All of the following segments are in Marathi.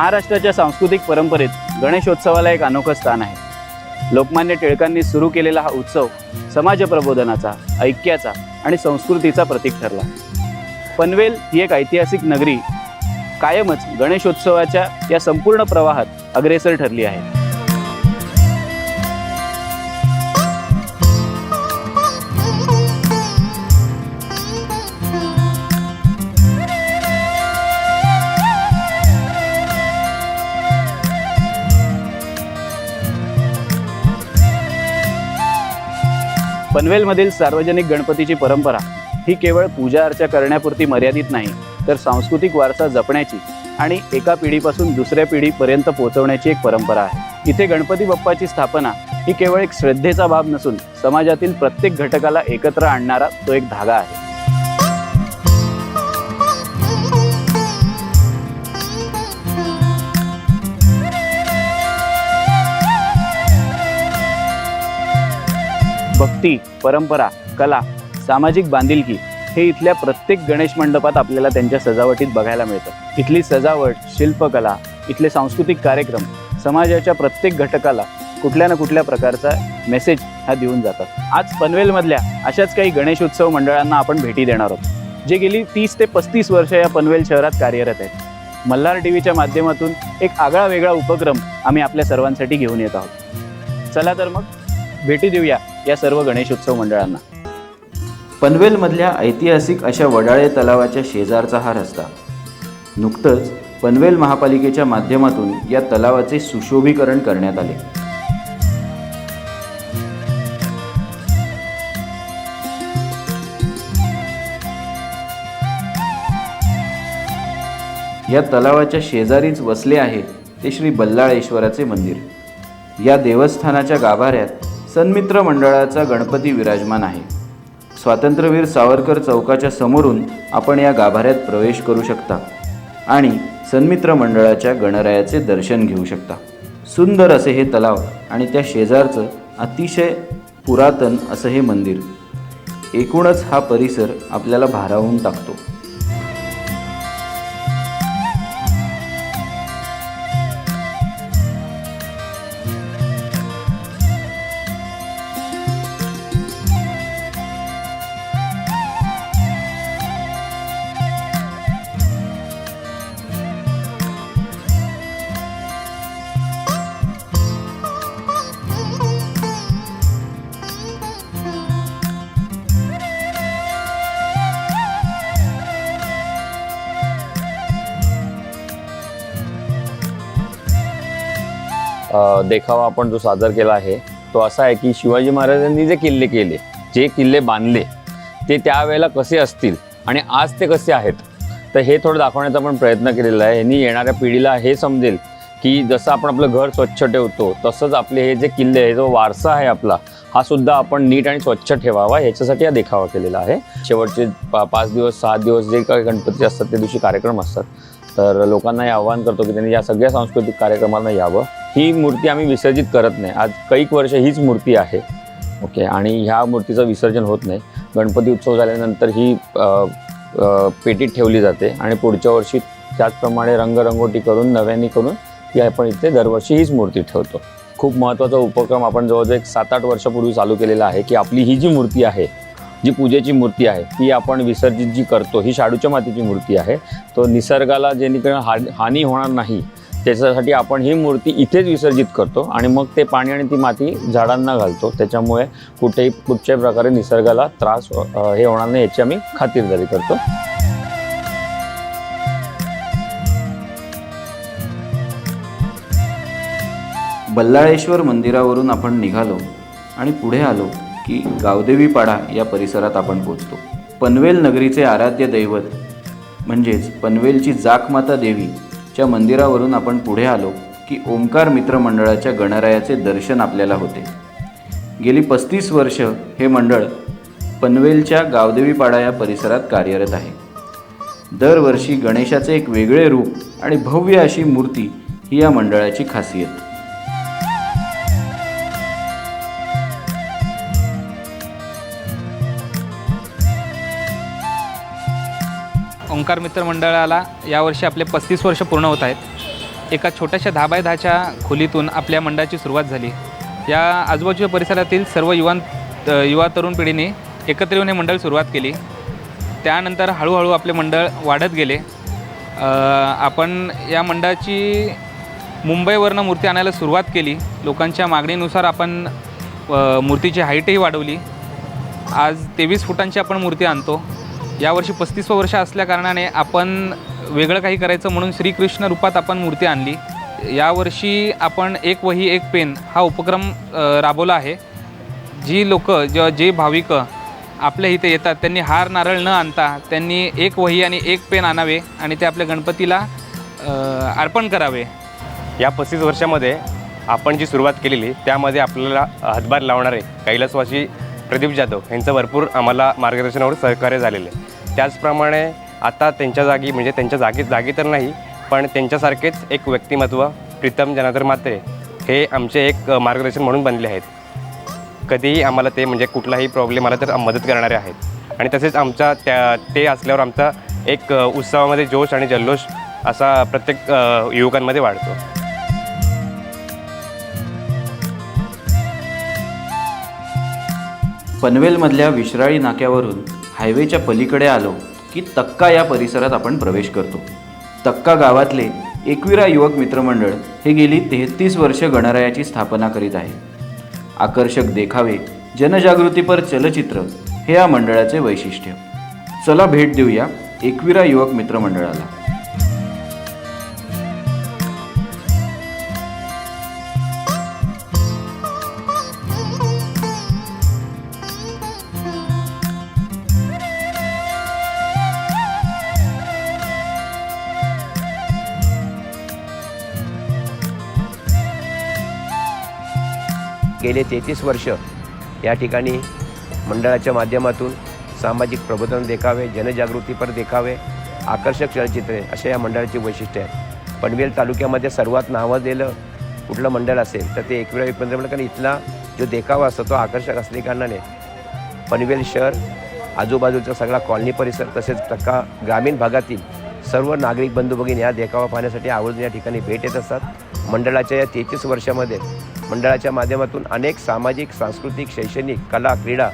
महाराष्ट्राच्या सांस्कृतिक परंपरेत गणेशोत्सवाला एक अनोखं स्थान आहे. लोकमान्य टिळकांनी सुरू केलेला हा उत्सव समाज प्रबोधनाचा ऐक्याचा आणि संस्कृतीचा प्रतीक ठरला. पनवेल ही एक ऐतिहासिक नगरी कायमच गणेशोत्सवाच्या या संपूर्ण प्रवाहात अग्रेसर ठरली आहे. पनवेलमधील सार्वजनिक गणपतीची परंपरा ही केवळ पूजा अर्चा करण्यापुरती मर्यादित नाही तर सांस्कृतिक वारसा जपण्याची आणि एका पिढीपासून दुसऱ्या पिढीपर्यंत पोहोचवण्याची एक परंपरा आहे. इथे गणपती बाप्पाची स्थापना ही केवळ एक श्रद्धेचा भाग नसून समाजातील प्रत्येक घटकाला एकत्र आणणारा तो एक धागा आहे. भक्ती परंपरा कला सामाजिक बांधिलकी हे इथल्या प्रत्येक गणेश मंडपात आपल्याला त्यांच्या सजावटीत बघायला मिळतं. इथली सजावट शिल्पकला इथले सांस्कृतिक कार्यक्रम समाजाच्या प्रत्येक घटकाला कुठल्या ना कुठल्या प्रकारचा मेसेज हा देऊन जातात. आज पनवेलमधल्या अशाच काही गणेशोत्सव मंडळांना आपण भेटी देणार आहोत जे गेली तीस ते पस्तीस वर्ष या पनवेल शहरात कार्यरत आहेत. मल्हार टी व्हीच्या माध्यमातून एक आगळा वेगळा उपक्रम आम्ही आपल्या सर्वांसाठी घेऊन येत आहोत. चला तर मग भेटी देऊया. या सर्व गणेशोत्सव मंडळांना. पनवेलमधल्या ऐतिहासिक अशा वडाळे तलावाच्या शेजारचा हा रस्ता. नुकतंच पनवेल महापालिकेच्या माध्यमातून या तलावाचे सुशोभीकरण करण्यात आले. या तलावाच्या शेजारीच वसले आहे ते श्री बल्लाळेश्वराचे मंदिर. या देवस्थानाच्या गाभाऱ्यात सन्मित्र मंडळाचा गणपती विराजमान आहे. स्वातंत्र्यवीर सावरकर चौकाच्या समोरून आपण या गाभाऱ्यात प्रवेश करू शकता आणि सन्मित्र मंडळाच्या गणरायाचे दर्शन घेऊ शकता. सुंदर असे हे तलाव आणि त्या शेजारचं अतिशय पुरातन असं हे मंदिर. एकूणच हा परिसर आपल्याला भारावून टाकतो. देखावा आपण जो सादर केला आहे तो असा आहे की शिवाजी महाराजांनी जे किल्ले केले जे किल्ले बांधले ते त्यावेळेला कसे असतील आणि आज ते कसे आहेत तर हे थोडं दाखवण्याचा पण प्रयत्न केलेला आहे. यांनी येणाऱ्या पिढीला हे समजेल की जसं आपण आपलं घर स्वच्छ ठेवतो तसंच आपले हे जे किल्ले आहे जो वारसा आहे आपला हा सुद्धा आपण नीट आणि स्वच्छ ठेवावा याच्यासाठी हा देखावा केलेला आहे. शेवटचे पा पाच दिवस सात दिवस जे काही गणपती असतात त्या दिवशी कार्यक्रम असतात. तर लोकांना हे आवाहन करतो की त्यांनी या सगळ्या सांस्कृतिक कार्यक्रमांना यावं. ही मूर्ती आम्ही विसर्जित करत नाही. आज कैक वर्ष हीच मूर्ती आहे. ओके आणि ह्या मूर्तीचं विसर्जन होत नाही. गणपती उत्सव झाल्यानंतर ही पेटीत ठेवली जाते आणि पुढच्या वर्षी त्याचप्रमाणे रंगरंगोटी करून नव्याने करून ती आपण इथे दरवर्षी हीच मूर्ती ठेवतो. खूप महत्त्वाचा उपक्रम आपण जवळजवळ एक सात आठ वर्षापूर्वी चालू केलेला आहे की आपली ही जी मूर्ती आहे जी पूजेची मूर्ती आहे ती आपण विसर्जित जी करतो ही शाडूच्या मातीची मूर्ती आहे. तो निसर्गाला जेणेकरून हा हानी होणार नाही त्याच्यासाठी आपण ही मूर्ती इथेच विसर्जित करतो आणि मग ते पाणी आणि ती माती झाडांना घालतो. त्याच्यामुळे कुठेही कुठच्याही प्रकारे निसर्गाला त्रास हे होणार नाही याची आम्ही खातिरदारी करतो. बल्लाळेश्वर मंदिरावरून आपण निघालो आणि पुढे आलो की गावदेवी पाडा या परिसरात आपण पोचतो पनवेल नगरीचे आराध्य दैवत म्हणजेच पनवेलची जाकमाता च्या मंदिरावरून आपण पुढे आलो की ओंकार मित्र मंडळाच्या गणरायाचे दर्शन आपल्याला होते. गेली पस्तीस वर्ष हे मंडळ पनवेलच्या गावदेवीपाडा या परिसरात कार्यरत आहे. दरवर्षी गणेशाचे एक वेगळे रूप आणि भव्य अशी मूर्ती ही या मंडळाची खासियत. ओंकार मित्र मंडळाला यावर्षी आपले पस्तीस वर्ष पूर्ण होत आहेत. एका छोट्याशा दहा बाय दहाच्या खोलीतून आपल्या मंडळाची सुरुवात झाली. या आजूबाजूच्या परिसरातील सर्व युवां युवा तरुण पिढीने एकत्र येऊन हे मंडळ सुरुवात केली. त्यानंतर हळूहळू आपले मंडळ वाढत गेले. आपण या मंडळाची मुंबईवरनं मूर्ती आणायला सुरुवात केली. लोकांच्या मागणीनुसार आपण मूर्तीची हाईटही वाढवली. आज तेवीस फुटांची आपण मूर्ती आणतो. यावर्षी पस्तीसवं वर्ष असल्याकारणाने आपण वेगळं काही करायचं म्हणून श्रीकृष्ण रूपात आपण मूर्ती आणली. यावर्षी आपण एक वही एक पेन हा उपक्रम राबवला आहे. जी लोक ज जे भाविक आपल्या इथे येतात त्यांनी हार नारळ न आणता त्यांनी एक वही आणि एक पेन आणावे आणि ते आपल्या गणपतीला अर्पण करावे. या पस्तीस वर्षामध्ये आपण जी सुरुवात केलेली त्यामध्ये आपल्याला हातभार लावणारे कैलासवासी प्रदीप जाधव यांचं भरपूर आम्हाला मार्गदर्शनावर सहकार्य झालेलं आहे. त्याचप्रमाणे आता त्यांच्या जागी म्हणजे त्यांच्या जागी जागी तर नाही पण त्यांच्यासारखेच एक व्यक्तिमत्व प्रीतम जनाधर मात्रे हे आमचे एक मार्गदर्शन म्हणून बनले आहेत. कधीही आम्हाला ते म्हणजे कुठलाही प्रॉब्लेम आला तर मदत करणारे आहेत. आणि तसेच आमचा त्या ते असल्यावर आमचा एक उत्सवामध्ये जोश आणि जल्लोष असा प्रत्येक युवकांमध्ये वाढतो. पनवेलमधल्या विश्राळी नाक्यावरून हायवेच्या पलीकडे आलो की तक्का या परिसरात आपण प्रवेश करतो. तक्का गावातले एकविरा युवक मित्रमंडळ हे गेली तेहतीस वर्ष गणरायाची स्थापना करीत आहे. आकर्षक देखावे जनजागृतीपर चलचित्र हे या मंडळाचे वैशिष्ट्य. चला भेट देऊया एकविरा युवक मित्रमंडळाला. गेले तेहतीस वर्ष. या ठिकाणी मंडळाच्या माध्यमातून सामाजिक प्रबोधन देखावे जनजागृतीपर देखावे आकर्षक चलचित्रे असे या मंडळाची वैशिष्ट्य आहे पनवेल तालुक्यामध्ये सर्वात नावाजलेलं कुठलं मंडळ असेल तर ते एकवेळा एक मंडळ कारण इथला जो देखावा असतो तो आकर्षक असल्या कारणाने पनवेल शहर आजूबाजूचा सगळा कॉलनी परिसर तसेच टक्का ग्रामीण भागातील सर्व नागरिक बंधू भगिनी या देखावा पाहण्यासाठी आवर्जून या ठिकाणी भेट येत असतात. मंडळाच्या या तेहतीस वर्षामध्ये मंडळाच्या माध्यमातून अनेक सामाजिक सांस्कृतिक शैक्षणिक कला क्रीडा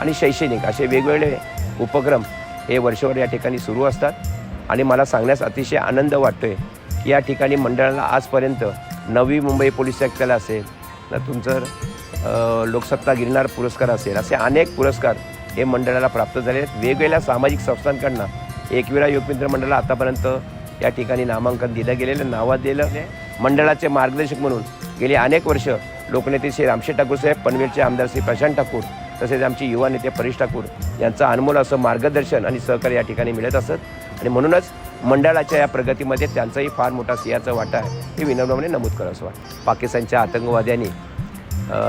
आणि शैक्षणिक असे वेगवेगळे उपक्रम हे वर्षभर या ठिकाणी सुरू असतात आणि मला सांगण्यास अतिशय आनंद वाटतो आहे की या ठिकाणी मंडळाला आजपर्यंत नवी मुंबई पोलीस आयुक्तालय असेल तर तुमचं लोकसत्ता गिरणार पुरस्कार असेल असे अनेक पुरस्कार हे मंडळाला प्राप्त झाले आहेत वेगवेगळ्या सामाजिक संस्थांकडनं एकविरा योगमित्र मंडळाला आतापर्यंत या ठिकाणी नामांकन दिलं गेलेलं नावाजलेलं आहे. मंडळाचे मार्गदर्शक म्हणून गेली अनेक वर्ष लोकनेते श्री रामशेठ ठाकूर साहेब पनवेलचे आमदार श्री प्रशांत ठाकूर तसेच आमचे युवा नेते परेश ठाकूर यांचं अनमोल असं मार्गदर्शन आणि सहकार्य या ठिकाणी मिळत असत. आणि म्हणूनच मंडळाच्या या प्रगतीमध्ये त्यांचाही फार मोठा सिंहाचा वाटा आहे. हे विनम्रपणे नमूद करावंसं वाटतं. पाकिस्तानच्या आतंकवाद्यांनी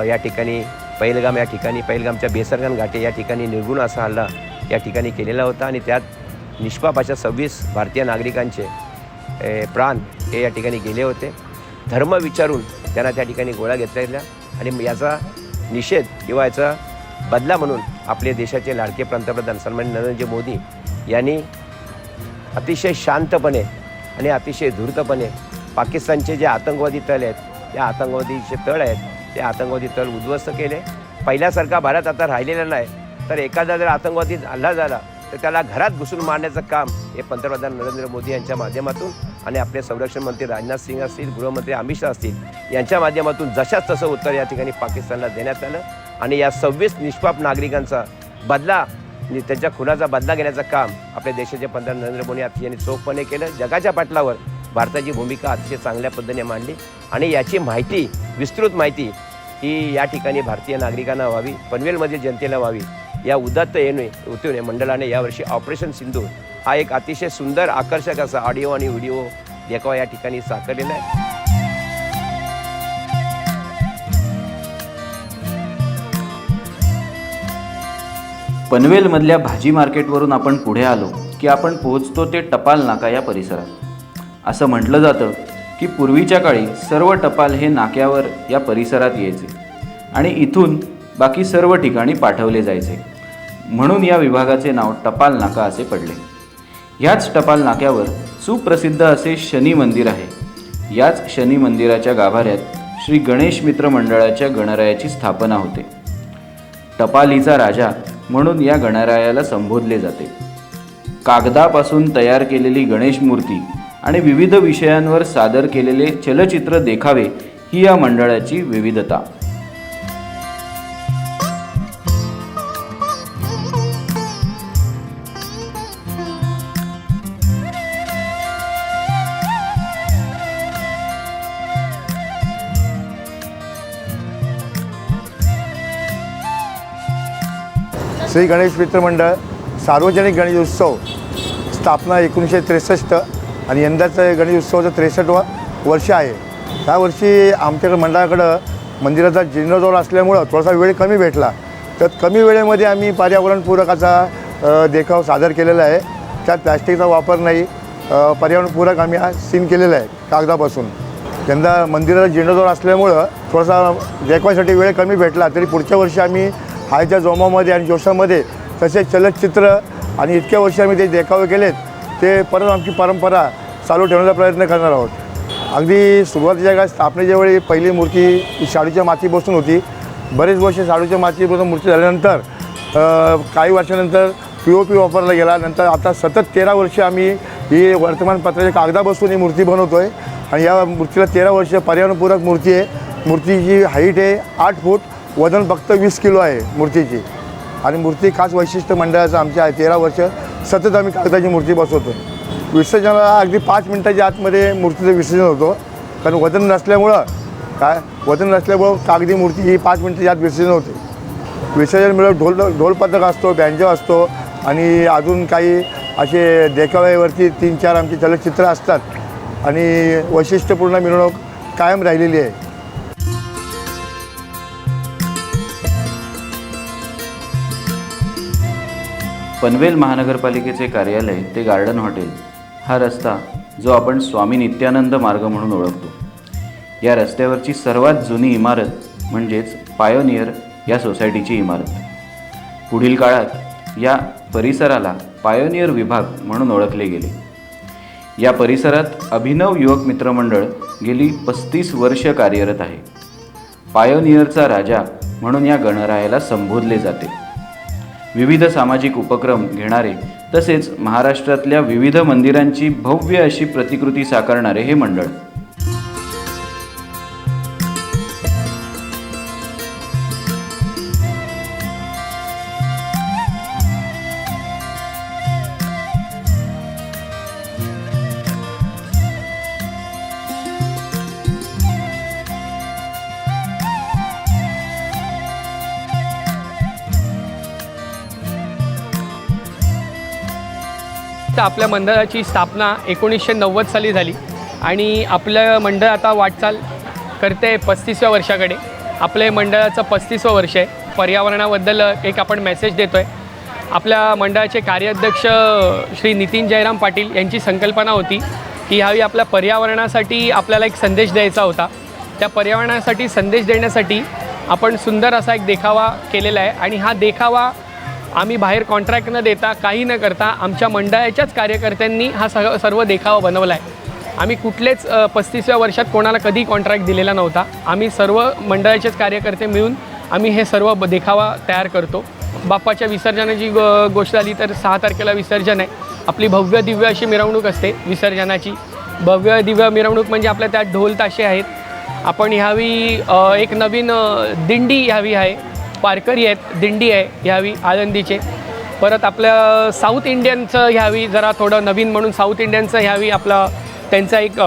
या ठिकाणी पहिलगाम या ठिकाणी पहिलगामच्या बेसरगान घाटे या ठिकाणी निर्गुण असा हल्ला या ठिकाणी केलेला होता आणि त्यात निष्पाप अशा सव्वीस भारतीय नागरिकांचे प्राण हे या ठिकाणी गेले होते. धर्म विचारून त्यांना त्या ठिकाणी गोळ्या घेतल्या गेल्या. आणि याचा निषेध किंवा याचा बदला म्हणून आपले देशाचे लाडके पंतप्रधान सन्मान्य नरेंद्र मोदी यांनी अतिशय शांतपणे आणि अतिशय धूर्तपणे पाकिस्तानचे जे आतंकवादी तळ आहेत त्या आतंकवादीचे तळ आहेत ते आतंकवादी तळ उद्ध्वस्त केले. पहिल्यासारखा भारत आता राहिलेला नाही. तर एखादा जर आतंकवादी हल्ला झाला तर त्याला घरात घुसून मारण्याचं काम हे पंतप्रधान नरेंद्र मोदी यांच्या माध्यमातून आणि आपले संरक्षण मंत्री राजनाथ सिंग असतील गृहमंत्री अमित शहा असतील यांच्या माध्यमातून जशाच तसं उत्तर या ठिकाणी पाकिस्तानला देण्यात आलं. आणि या सव्वीस निष्पाप नागरिकांचा बदला त्यांच्या खुनाचा बदला घेण्याचं काम आपल्या देशाचे पंतप्रधान नरेंद्र मोदी यांनी चोखपणे केलं. जगाच्या पाटलावर भारताची भूमिका अतिशय चांगल्या पद्धतीने मांडली. आणि याची माहिती विस्तृत माहिती ही या ठिकाणी भारतीय नागरिकांना व्हावी पनवेलमधील जनतेला व्हावी या उदात्त येणे उतून मंडळाने यावर्षी ऑपरेशन सिंधू हा एक अतिशय सुंदर आकर्षक असा ऑडिओ आणि व्हिडिओ देखावा या ठिकाणी साकारलेला आहे. पनवेलमधल्या भाजी मार्केटवरून आपण पुढे आलो की आपण पोहोचतो ते टपाल नाका या परिसरात. असं म्हटलं जातं की पूर्वीच्या काळी सर्व टपाल हे नाक्यावर या परिसरात यायचे आणि इथून बाकी सर्व ठिकाणी पाठवले जायचे. म्हणून या विभागाचे नाव टपाल नाका असे पडले. ह्याच टपाल नाक्यावर सुप्रसिद्ध असे शनी मंदिर आहे. याच शनी मंदिराच्या गाभाऱ्यात श्री गणेश मित्र मंडळाच्या गणरायाची स्थापना होते. टपालीचा राजा म्हणून या गणरायाला संबोधले जाते. कागदापासून तयार केलेली गणेश मूर्ती आणि विविध विषयांवर सादर केलेले चलचित्र देखावे ही या मंडळाची विविधता. श्री गणेश मित्रमंडळ सार्वजनिक गणेश उत्सव स्थापना एकोणीसशे त्रेसष्ट आणि यंदाचं गणेश उत्सवाचं त्रेसष्टवा वर्ष आहे. त्या वर्षी आमच्याकडं मंडळाकडं मंदिराचा जीर्णोद्धार असल्यामुळं थोडासा वेळ कमी भेटला. तर कमी वेळेमध्ये आम्ही पर्यावरणपूरकाचा देखाव सादर केलेला आहे. त्यात प्लॅस्टिकचा वापर नाही. पर्यावरणपूरक आम्ही हा सीन केलेला आहे कागदापासून. यंदा मंदिराचा जीर्णोद्धार असल्यामुळं थोडासा देखवासाठी वेळ कमी भेटला तरी पुढच्या वर्षी आम्ही हायच्या जोमामध्ये आणि जोशामध्ये तसेच चलचित्र आणि इतक्या वर्षी आम्ही ते देखावे केलेत ते परत आमची परंपरा चालू ठेवण्याचा प्रयत्न करणार आहोत. अगदी सुरुवातीच्या काळात स्थापनेच्या वेळी पहिली मूर्ती शाडूच्या माती बसून होती. बरेच वर्ष शाडूच्या मातीपासून मूर्ती झाल्यानंतर काही वर्षानंतर पी ओ पी वापरला गेला. नंतर आता सतत तेरा वर्ष आम्ही ही वर्तमानपत्राच्या कागदा बसून ही मूर्ती बनवतो आहे आणि या मूर्तीला तेरा वर्ष पर्यावरणपूरक मूर्ती आहे. मूर्तीची हाईट आहे आठ फूट. वजन फक्त वीस किलो आहे मूर्तीची. आणि मूर्ती खास वैशिष्ट्य मंडळाचं आमच्या आहे तेरा वर्ष सतत आम्ही कागदाची मूर्ती बसवतो. विसर्जनाला अगदी पाच मिनटाच्या आतमध्ये मूर्तीचं विसर्जन होतो. कारण वजन नसल्यामुळं काय? वजन नसल्यामुळं कागदी मूर्ती ही पाच मिनटाच्या आत विसर्जन होते. विसर्जन मिळत ढोल ढोल पथक असतो बँजो असतो आणि अजून काही असे देखाव्यावरती तीन चार आमची चलचित्र असतात. आणि वैशिष्ट्यपूर्ण मिरवणूक कायम राहिलेली आहे. पनवेल महानगरपालिकेचे कार्यालय ते गार्डन हॉटेल हा रस्ता जो आपण स्वामी नित्यानंद मार्ग म्हणून ओळखतो. या रस्त्यावरची सर्वात जुनी इमारत म्हणजेच पायोनियर या सोसायटीची इमारत. पुढील काळात या परिसराला पायोनियर विभाग म्हणून ओळखले गेले. या परिसरात अभिनव युवक मित्रमंडळ गेली पस्तीस वर्ष कार्यरत आहे. पायोनियरचा राजा म्हणून या गणरायाला संबोधले जाते. विविध सामाजिक उपक्रम घेणारे तसेच महाराष्ट्रातल्या विविध मंदिरांची भव्य अशी प्रतिकृती साकारणारे हे मंडळ. आपल्या मंडळाची स्थापना एकोणीसशे नव्वद साली झाली. आणि आपलं मंडळ आता वाटचाल करते पस्तीसव्या वर्षाकडे. आपलं मंडळाचं पस्तीसवं वर्ष आहे. पर्यावरणाबद्दल एक आपण मेसेज देतो आहे आपल्या मंडळाचे कार्याध्यक्ष श्री नितीन जयराम पाटील यांची संकल्पना होती की ह्यावेळी आपल्या पर्यावरणासाठी आपल्याला एक संदेश द्यायचा होता. त्या पर्यावरणासाठी संदेश देण्यासाठी आपण सुंदर असा एक देखावा केलेला आहे. आणि हा देखावा आम्ही बाहेर कॉन्ट्रॅक्ट न देता काही न करता आमच्या मंडळाच्याच कार्यकर्त्यांनी हा सग सर्व देखावा बनवला आहे आम्ही कुठलेच पस्तीसव्या वर्षात कोणाला कधी कॉन्ट्रॅक्ट दिलेला नव्हता. आम्ही सर्व मंडळाचेच कार्यकर्ते मिळून आम्ही हे सर्व ब- देखावा तयार करतो. बाप्पाच्या विसर्जनाची गो गोष्ट आली तर सहा तारखेला विसर्जन आहे. आपली भव्य दिव्य अशी मिरवणूक असते विसर्जनाची. भव्य दिव्य मिरवणूक म्हणजे आपल्या त्यात ढोल ताशे आहेत. आपण ह्यावी एक नवीन दिंडी ह्यावी आहे. वारकरी आहेत दिंडी आहे ह्यावी आळंदीचे. परत आपल्या साऊथ इंडियनचं ह्यावी जरा थोडं नवीन म्हणून साऊथ इंडियनचं ह्यावी आपलं त्यांचा एक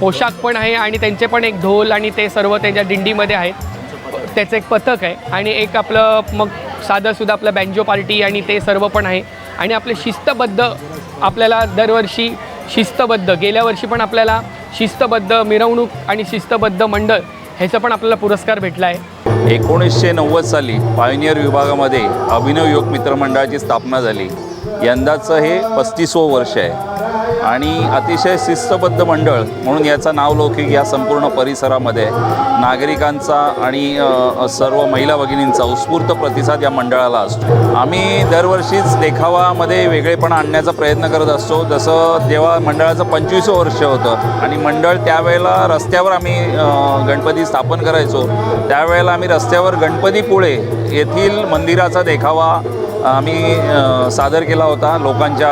पोशाख पण आहे आणि त्यांचे पण एक ढोल आणि ते सर्व त्यांच्या दिंडीमध्ये आहे त्याचं एक पथक आहे आणि एक आपलं मग साधंसुद्धा आपलं बँजो पार्टी आणि ते सर्व पण आहे. आणि आपले शिस्तबद्ध आपल्याला दरवर्षी शिस्तबद्ध गेल्या वर्षी पण आपल्याला शिस्तबद्ध मिरवणूक आणि शिस्तबद्ध मंडळ ह्याचा पण आपल्याला पुरस्कार भेटला आहे. एकोणीसशे नव्वद साली पायनियर विभागामध्ये अभिनव युवक मित्रमंडळाची स्थापना झाली. यंदाचं हे पस्तीसवं वर्ष आहे. आणि अतिशय शिस्तबद्ध मंडळ म्हणून याचा नावलौकिक या संपूर्ण परिसरामध्ये नागरिकांचा आणि सर्व महिला भगिनींचा उत्स्फूर्त प्रतिसाद या मंडळाला असतो. आम्ही दरवर्षीच देखावामध्ये वेगळेपणा आणण्याचा प्रयत्न करत असतो. जसं जेव्हा मंडळाचं पंचवीस वर्ष होतं आणि मंडळ त्यावेळेला रस्त्यावर आम्ही गणपती स्थापन करायचो त्यावेळेला आम्ही रस्त्यावर गणपतीपुळे येथील मंदिराचा देखावा आम्ही सादर केला होता लोकांच्या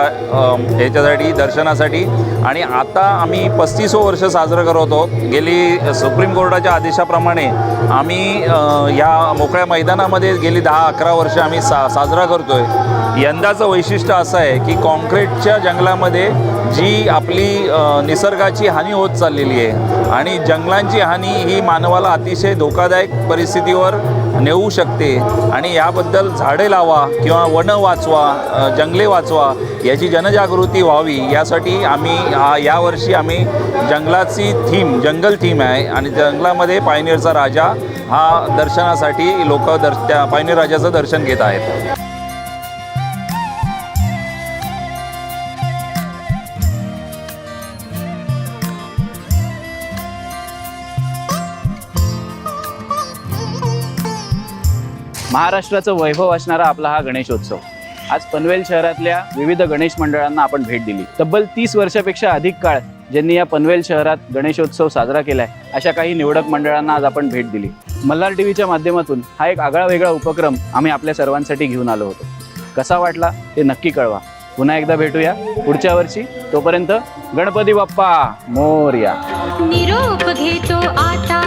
ह्याच्यासाठी दर्शनासाठी. आणि आता आम्ही पस्तीसो वर्ष साजरं करत आहोत. गेली सुप्रीम कोर्टाच्या आदेशाप्रमाणे आम्ही ह्या या मोकळ्या मैदानामध्ये गेली दहा अकरा वर्ष आम्ही सा साजरा करतो आहे यंदाचं वैशिष्ट्य असं आहे की कॉन्क्रीटच्या जंगलामध्ये जी आपली निसर्गाची हानी होत चाललेली आहे आणि जंगलांची हानी ही मानवाला अतिशय धोकादायक परिस्थितीवर नेऊ शकते. आणि याबद्दल झाडे लावा किंवा वनं वाचवा जंगले वाचवा याची जनजागृती व्हावी. यासाठी आम्ही हा यावर्षी आम्ही जंगलाची थीम जंगल थीम आहे. आणि जंगलामध्ये पायनेरचा राजा हा दर्शनासाठी लोक दर्श त्या पायनेर राजाचं दर्शन घेत आहेत. महाराष्ट्राचं वैभव असणारा आपला हा गणेशोत्सव. आज पनवेल शहरातल्या विविध गणेश मंडळांना आपण भेट दिली. तब्बल तीस वर्षापेक्षा अधिक काळ ज्यांनी या पनवेल शहरात गणेशोत्सव साजरा केलाय अशा काही निवडक मंडळांना आज आपण भेट दिली. मल्हार टी व्हीच्या माध्यमातून हा एक आगळा वेगळा उपक्रम आम्ही आपल्या सर्वांसाठी घेऊन आलो होतो. कसा वाटला ते नक्की कळवा. पुन्हा एकदा भेटूया. पुढच्या वर्षी तोपर्यंत गणपती बाप्पा मोर्या. निरोप घेतो आता